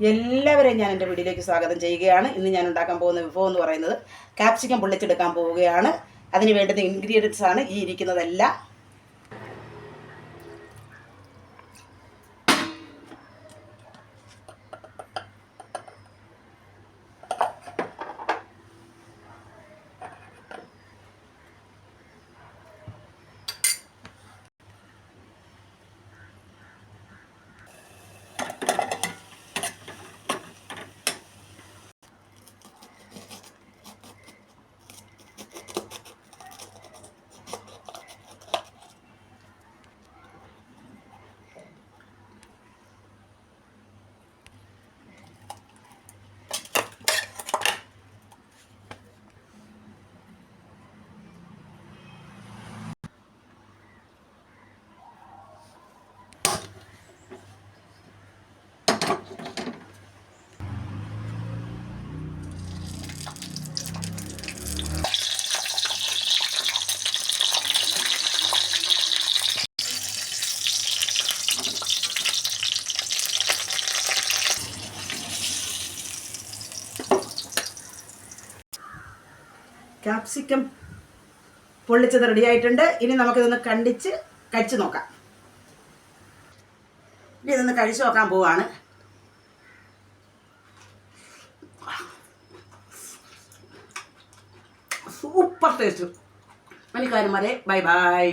എല്ലാവരെയും ഞാൻ എന്റെ വീട്ടിലേക്ക് സ്വാഗതം ചെയ്യുകയാണ്. ഇന്ന് ഞാൻ ഉണ്ടാക്കാൻ പോകുന്ന വിഭവം എന്ന് പറയുന്നത് കാപ്സിക്കം പൊള്ളിച്ചെടുക്കാൻ പോവുകയാണ്. അതിന് വേണ്ടുന്ന ഇൻഗ്രീഡിയൻസ് ആണ് ഈ ഇരിക്കുന്നതെല്ലാം. ക്യാപ്സിക്കം പൊള്ളിച്ചത് റെഡിയായിട്ടുണ്ട് ഇനി നമുക്കിതൊന്ന് കണ്ടിച്ച് കഴിച്ചു നോക്കാം. ഇനി ഇതൊന്ന് കഴിച്ചു നോക്കാൻ പോവാണ്. സൂപ്പർ ടേസ്റ്റ് മണിക്കാരന്മാരെ ബൈ ബൈ